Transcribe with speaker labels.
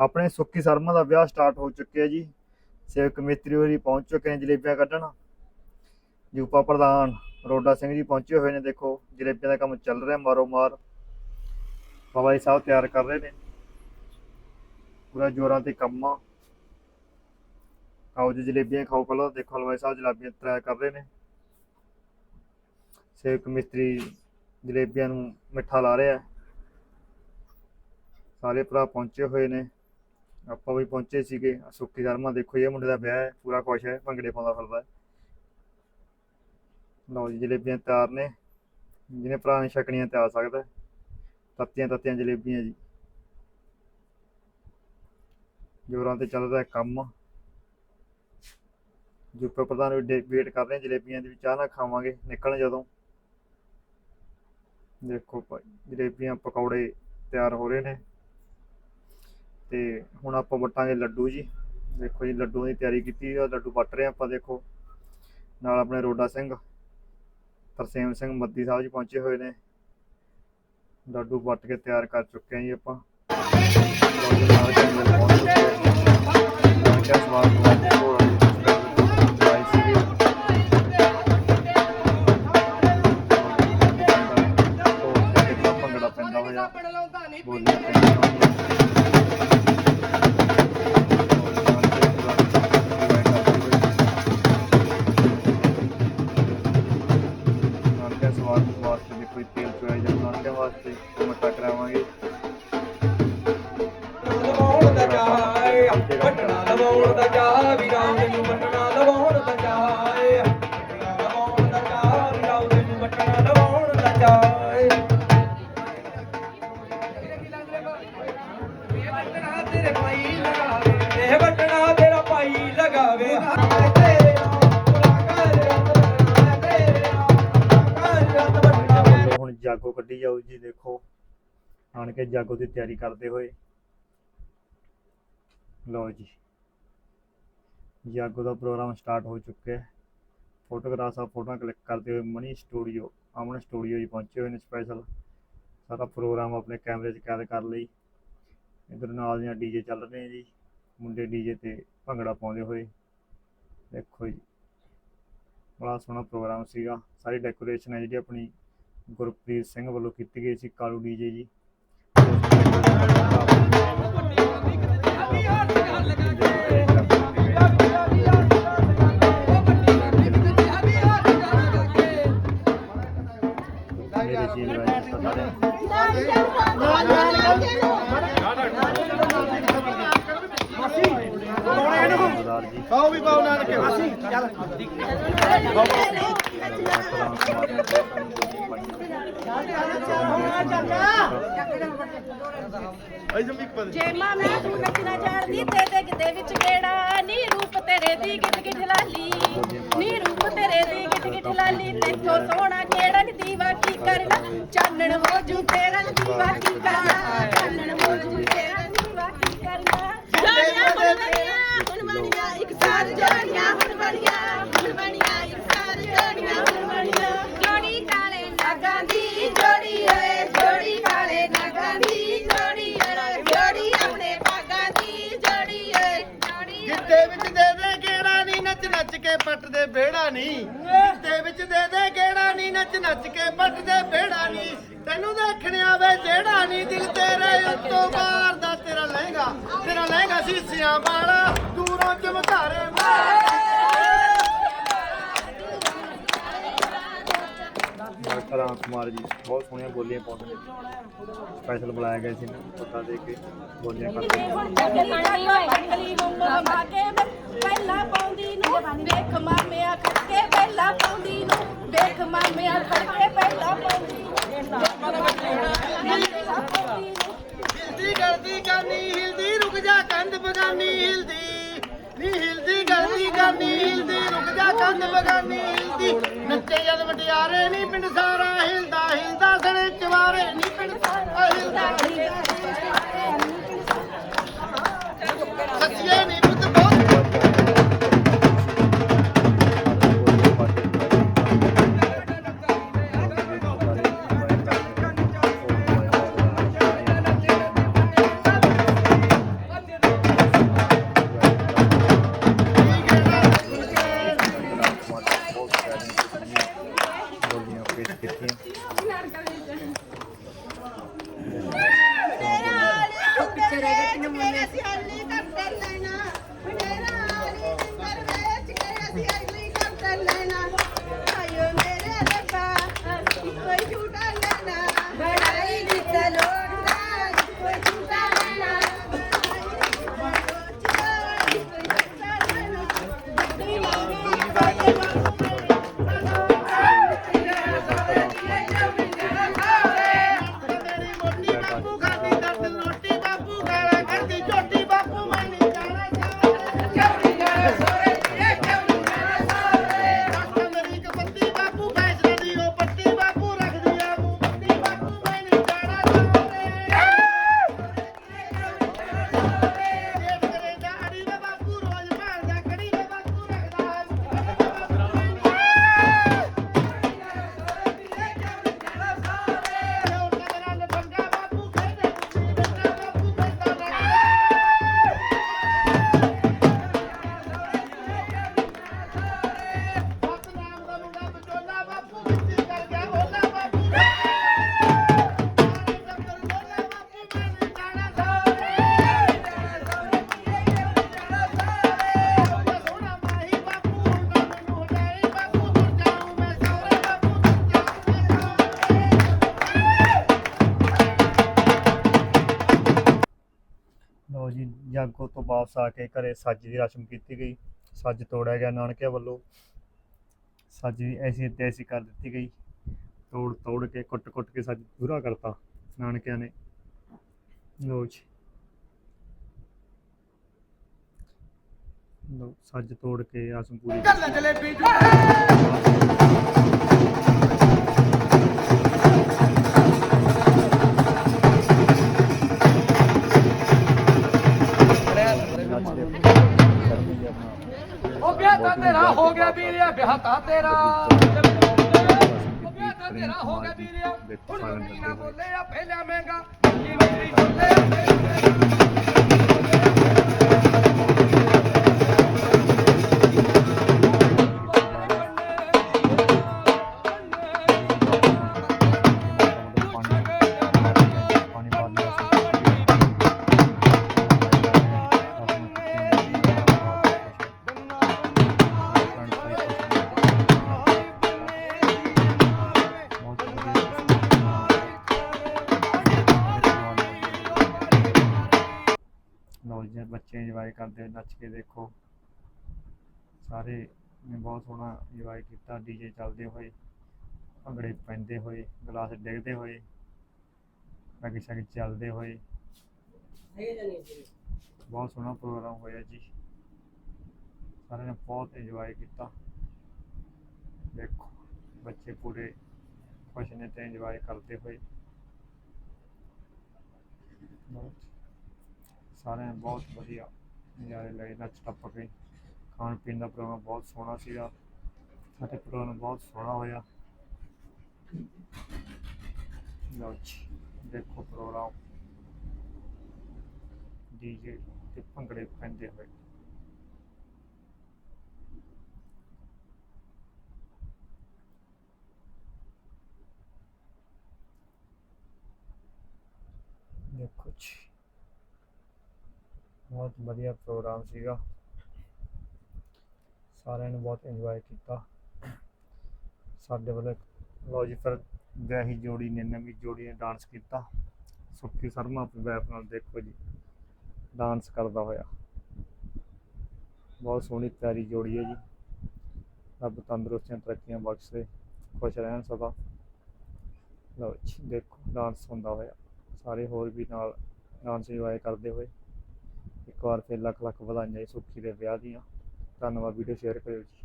Speaker 1: ਆਪਣੇ ਸੁੱਖੀ ਸਰਮਾ ਦਾ ਵਿਆਹ ਸਟਾਰਟ ਹੋ ਚੁੱਕਿਆ ਜੀ। ਸੇਵਕ ਮਿਸਤਰੀ ਹੋਰੀ ਪਹੁੰਚ ਚੁੱਕੇ ਨੇ ਜਲੇਬੀਆਂ ਕੱਢਣ। ਯੂਪਾ ਪ੍ਰਧਾਨ ਰੋਡਾ ਸਿੰਘ ਜੀ ਪਹੁੰਚੇ ਹੋਏ ਨੇ, ਦੇਖੋ ਜਲੇਬੀਆਂ ਦਾ ਕੰਮ ਚੱਲ ਰਿਹਾ ਮਾਰੋ ਮਾਰ ਬਾਬਾ ਜੀ ਸਾਹਿਬ ਤਿਆਰ ਕਰ ਰਹੇ ਨੇ। ਪੂਰਾ ਜੋਰਾਂ ਤੇ ਕੰਮ ਆ। ਆਓ ਜੀ ਜਲੇਬੀਆਂ, ਖਾਓ ਪਹਿਲਾਂ ਦੇਖੋ ਹਲਵਾਈ ਸਾਹਿਬ ਜਲੇਬੀਆਂ ਤਿਆਰ ਕਰ ਰਹੇ ਨੇ। ਸੇਵਕ ਮਿਸਤਰੀ ਜਲੇਬੀਆਂ ਨੂੰ ਮਿੱਠਾ ਲਾ ਰਿਹਾ ਸਾਰੇ ਭਰਾ ਪਹੁੰਚੇ ਹੋਏ ਨੇ। ਆਪਾਂ ਵੀ ਪਹੁੰਚੇ ਸੀਗੇ। ਸੁੱਖੀ ਧਰਮਾ ਦੇਖੋ ਇਹ ਮੁੰਡੇ ਦਾ ਵਿਆਹ ਹੈ, ਪੂਰਾ ਖੁਸ਼ ਹੈ, ਭੰਗੜੇ ਪਾਉਂਦਾ ਫਿਰਦਾ ਹੈ। ਲਓ ਜੀ, ਜਲੇਬੀਆਂ ਤਿਆਰ ਨੇ। ਜਿਹਨੇ ਭਰਾ ਨੇ ਛਕਣੀਆਂ ਤੇ ਆ ਸਕਦਾ ਤੱਤੀਆਂ ਤੱਤੀਆਂ ਜਲੇਬੀਆਂ ਜੀ। ਜੋਰਾਂ ਤੇ ਚੱਲ ਰਿਹਾ ਕੰਮ। ਜੁਪੇ ਪ੍ਰਧਾਨ ਵੀ ਵੇਟ ਕਰ ਰਹੇ ਜਲੇਬੀਆਂ ਦੀ ਵੀ, ਚਾਹ ਨਾਲ ਖਾਵਾਂਗੇ, ਨਿਕਲਣ ਜਦੋਂ। ਦੇਖੋ ਭਾਈ, ਜਲੇਬੀਆਂ ਪਕੌੜੇ ਤਿਆਰ ਹੋ ਰਹੇ ਨੇ। ਤੇ ਹੁਣ ਆਪਾਂ ਵਟਾਂਗੇ ਲੱਡੂ ਜੀ। ਦੇਖੋ ਜੀ ਲੱਡੂ ਦੀ ਤਿਆਰੀ ਕੀਤੀ ਆ, ਲੱਡੂ ਵੱਟ ਰਹੇ ਆ ਆਪਾਂ, ਦੇਖੋ। ਨਾਲ ਆਪਣੇ ਰੋਡਾ ਸਿੰਘ, ਤਰਸੇਮ ਸਿੰਘ ਮੱਦੀ ਸਾਹਿਬ ਜੀ ਪਹੁੰਚੇ ਹੋਏ ਨੇ। ਲੱਡੂ ਵੱਟ ਕੇ ਤਿਆਰ ਕਰ ਚੁੱਕੇ ਆ ਜੀ ਆਪਾਂ। ਲਓ ਸਵਾਦ
Speaker 2: ਲਵਾਉਣ ਦਾ ਚਾਹ ਵੀਰਾਂ ਨੂੰ ਵੱਟਣਾ ਲਵਾਉਣ ਦਾ ਚਾਹੇ। ਲਵਾਉਣ ਦਾ ਚਾਹ ਵੀਰਾਂ ਨੂੰ ਵੱਟਣਾ ਲਵਾਉਣ ਦਾ ਚਾਹੇ। ਤੇਰੇ ਭਾਈ ਲਗਾਵੇ। ਇਹ ਵੱਟਣਾ ਤੇਰਾ ਭਾਈ ਲਗਾਵੇ।
Speaker 1: ਹੁਣ ਜਾਗੋ ਕੱਢੀ ਜਾਓ ਜੀ, ਦੇਖੋ। ਆਣ ਕੇ ਜਾਗੋ ਦੀ ਤਿਆਰੀ ਕਰਦੇ ਹੋਏ। ਲਓ ਜੀ। ਜਾਗੋ ਦਾ ਪ੍ਰੋਗਰਾਮ ਸਟਾਰਟ ਹੋ ਚੁੱਕਿਆ ਹੈ। ਫੋਟੋਗ੍ਰਾਫ ਆ ਫੋਟੋਆਂ ਕਲਿੱਕ ਕਰਦੇ ਹੋਏ ਮਨੀ ਸਟੂਡੀਓ, ਅਮਨ ਸਟੂਡੀਓ ਜੀ ਪਹੁੰਚੇ ਹੋਏ ਨੇ ਸਪੈਸ਼ਲ ਸਾਰਾ ਪ੍ਰੋਗਰਾਮ ਆਪਣੇ ਕੈਮਰੇ 'ਚ ਕੈਦ ਕਰ ਲਈ। ਇਧਰ ਨਾਲ ਦੀਆਂ ਡੀਜੇ ਚੱਲ ਰਹੇ ਨੇ ਜੀ। ਮੁੰਡੇ ਡੀਜੇ ਤੇ ਭੰਗੜਾ ਪਾਉਂਦੇ ਹੋਏ। ਦੇਖੋ ਜੀ, ਬੜਾ ਸੋਹਣਾ ਪ੍ਰੋਗਰਾਮ ਸੀਗਾ। ਸਾਰੀ ਡੈਕੋਰੇਸ਼ਨ ਹੈ ਜਿਹੜੀ ਆਪਣੀ ਗੁਰਪ੍ਰੀਤ ਸਿੰਘ ਵੱਲੋਂ ਕੀਤੀ ਗਈ ਸੀ, ਕਾਲੂ ਡੀਜੇ ਜੀ। ਜੀ ਸਾਰੇ ਸਰਦਾਰ ਜੀ
Speaker 3: ਆਓ ਵੀ ਪਾਉ ਨਾਨਕੇ ਅਈ ਜੰਮੀ ਪਦ
Speaker 4: ਜੇ ਮਾਂ ਮੈਂ ਤੂੰ ਨੱਚਣਾ ਜਾਣਦੀ ਤੇ ਤੇ ਕਿਤੇ ਵਿੱਚ ਕਿਹੜਾ ਨੀ ਰੂਪ ਤੇਰੇ ਦੀ ਗਿੱਟ ਗਿੱਟ ਲਾਲੀ ਨੀ ਰੂਪ ਤੇਰੇ ਦੀ ਗਿੱਟ ਗਿੱਟ ਲਾਲੀ ਤੈਥੋਂ ਸੋਹਣਾ ਨੀ ਦੀਵਾ ਕੀ ਕਰਨਾ? ਚਾਨਣ ਹੋ ਜੂ ਤੇਰਾ ਦੀਵਾ ਕੀ ਕਰਨਾ? ਚਾਨਣ ਹੋ ਜੂ ਤੇਰਾ ਦੀਵਾ ਕੀ ਕਰਨਾ? ਜੋੜੀਆਂ ਹੁਣ ਬਣੀਆਂ ਹੁਣ ਬਣੀਆਂ ਇੱਕ ਸਾਥ ਜੋੜੀਆਂ ਹੁਣ ਬਣੀਆਂ ਹੁਣ ਬਣੀਆਂ
Speaker 3: ਕੇ ਪੱਟ ਦੇ ਵਿਹੜਾ ਨਹੀਂ ਗਿੱਟੇ ਵਿੱਚ ਦੇ ਦੇ ਗੇੜਾ ਨਹੀਂ ਨੱਚ ਨੱਚ ਕੇ ਪੱਟ ਦੇ ਵਿਹੜਾ ਨਹੀਂ ਤੈਨੂੰ ਦੇਖਣ ਆਵੇ ਜਿਹੜਾ ਨਹੀਂ ਦਿਲ ਤੇਰੇ ਉੱਤੋਂ ਬਾਹਰ ਦਾ ਤੇਰਾ ਲਹਿੰਗਾ। ਤੇਰਾ ਲਹਿੰਗਾ ਸੀਸਿਆਂ ਵਾਲਾ ਦੂਰੋਂ ਚਮਕਾਰੇ
Speaker 1: ਡਾਕਟਰ ਰਾਮ ਕੁਮਾਰ ਜੀ ਬਹੁਤ ਸੋਹਣੀਆਂ ਬੋਲੀਆਂ ਪਾਉਂਦੇ ਨੇ। ਸਪੈਸ਼ਲ ਬੁਲਾਇਆ ਗਿਆ ਸੀ ਨਾ ਪਤਾ ਦੇ ਕੇ ਬੋਲੀਆਂ ਕਰਦੇ
Speaker 4: ਪਹਿਲਾਂ ਪਾਉਂਦੀ ਨੂੰ ਵੇਖ ਮਾਮਿਆਂ ਖੜਕੇ ਪਹਿਲਾਂ ਪਾਉਂਦੀ ਨੂੰ ਵੇਖ ਮਾਮਿਆਂ ਖੜਕੇ ਪਹਿਲਾਂ ਪਾਉਂਦੀ
Speaker 3: ਹਿਲਦੀ ਗਲਦੀ ਗਾਨੀ ਹਿਲਦੀ ਰੁਕ ਜਾ ਕੰਧ ਬਗਾਨੀ ਹਿਲਦੀ। ਨੀ ਹਿਲਦੀ ਗਲਦੀ ਗਾਨੀ ਹਿਲਦੀ ਰੁਕ ਜਾ ਕੰਧ ਬਗਾਨੀ ਹਿਲਦੀ ਨੱਚੇ ਜਦ ਮਟਿਆਰੇ ਨੀ ਪਿੰਡ ਸਾਰਾ ਹਿਲਦਾ ਹਿਲਦਾ ਸਣੇ ਚਵਾਰੇ ਨੀ ਪਿੰਡ ਸਾਰਾ ਹਿਲਦਾ। ਸੱਚੀਏ ਨੀ
Speaker 1: ਜਾਗੋ ਤੋਂ ਵਾਪਸ ਆ ਕੇ ਘਰੇ ਸੱਜ ਦੀ ਰਸਮ ਕੀਤੀ ਗਈ। ਸੱਜ ਤੋੜਿਆ ਗਿਆ ਨਾਨਕਿਆਂ ਵੱਲੋਂ। ਸੱਜ ਦੀ ਐਸੀ ਤੇ ਐਸੀ ਕਰ ਦਿੱਤੀ ਗਈ। ਤੋੜ ਤੋੜ ਕੇ ਕੁੱਟ ਕੁੱਟ ਕੇ ਸੱਜ ਪੂਰਾ ਕਰਤਾ ਨਾਨਕਿਆਂ ਨੇ। ਲਓ ਜੀ। ਲਓ, ਸੱਜ ਤੋੜ ਕੇ ਰਸਮ ਪੂਰੀ
Speaker 2: ਵੀਰਿਆ ਵਿਆਹ ਤਾਂ ਤੇਰਾ ਉਹ ਵਿਆਹ ਤਾਂ ਤੇਰਾ ਹੋ ਗਿਆ ਵੀਰਿਆ ਹੁਣ ਨਾ ਬੋਲੇ ਆ ਪਹਿਲਾ ਮਹਿੰਗਾ। ਕੀ ਬੱਕਰੀ ਬੋਲੇ
Speaker 1: ਇੰਜੋਏ ਕਰਦੇ ਨੱਚ ਕੇ ਦੇਖੋ। ਸਾਰੇ ਨੇ ਬਹੁਤ ਸੋਹਣਾ ਇੰਜੋਏ ਕੀਤਾ ਡੀਜੇ ਚੱਲਦੇ ਹੋਏ, ਭੰਗੜੇ ਪੈਂਦੇ ਹੋਏ, ਗਲਾਸ ਡਿੱਗਦੇ ਹੋਏ ਅੱਗੇ ਸ਼ੱਕ ਚੱਲਦੇ ਹੋਏ। ਬਹੁਤ ਸੋਹਣਾ ਪ੍ਰੋਗਰਾਮ ਹੋਇਆ ਜੀ। ਸਾਰਿਆਂ ਨੇ ਬਹੁਤ ਇੰਜੋਏ ਕੀਤਾ। ਦੇਖੋ, ਬੱਚੇ ਪੂਰੇ ਖੁਸ਼ ਨੇ ਤੇ ਇੰਜੋਏ ਕਰਦੇ ਹੋਏ। ਸਾਰਿਆਂ ਨੇ ਬਹੁਤ ਵਧੀਆ ਨਜ਼ਾਰੇ ਲਏ, ਨੱਚ ਟੱਪ ਕੇ। ਖਾਣ ਪੀਣ ਦਾ ਪ੍ਰੋਗਰਾਮ ਬਹੁਤ ਸੋਹਣਾ ਸੀਗਾ। ਸਾਡੇ ਪ੍ਰੋਗਰਾਮ ਬਹੁਤ ਸੋਹਣਾ ਹੋਇਆ। ਲਓ ਜੀ, ਦੇਖੋ ਪ੍ਰੋਗਰਾਮ। ਡੀਜੇ ਤੇ ਭੰਗੜੇ ਪੈਂਦੇ ਹੋਏ। ਦੇਖੋ ਜੀ। ਬਹੁਤ ਵਧੀਆ ਪ੍ਰੋਗਰਾਮ ਸੀਗਾ। ਸਾਰਿਆਂ ਨੇ ਬਹੁਤ ਇੰਜੋਏ ਕੀਤਾ। ਸਾਡੇ ਵੱਲੋਂ ਲਓ ਜੀ, ਫਿਰ ਵਿਆਹੀ ਜੋੜੀ ਨੇ, ਨਵੀਂ ਜੋੜੀ ਨੇ ਡਾਂਸ ਕੀਤਾ। ਸੁੱਖੀ ਸ਼ਰਮਾ ਆਪਣੀ ਵਾਈਫ ਨਾਲ ਦੇਖੋ ਜੀ ਡਾਂਸ ਕਰਦਾ ਹੋਇਆ। ਬਹੁਤ ਸੋਹਣੀ ਪਿਆਰੀ ਜੋੜੀ ਹੈ ਜੀ। ਰੱਬ ਤੰਦਰੁਸਤੀਆਂ, ਤਰੱਕੀਆਂ ਬਖਸ਼ੇ, ਖੁਸ਼ ਰਹਿਣ ਸਦਾ। ਲਓ ਜੀ, ਦੇਖੋ ਡਾਂਸ ਹੁੰਦਾ ਹੋਇਆ। ਸਾਰੇ ਹੋਰ ਵੀ ਨਾਲ ਡਾਂਸ ਇੰਜੋਏ ਕਰਦੇ ਹੋਏ। ਇੱਕ ਵਾਰ ਫਿਰ ਲੱਖ ਲੱਖ ਵਧਾਈਆਂ ਜੀ ਸੁੱਖੀ ਦੇ ਵਿਆਹ ਦੀਆਂ। ਧੰਨਵਾਦ, ਵੀਡੀਓ ਸ਼ੇਅਰ ਕਰਿਓ ਜੀ।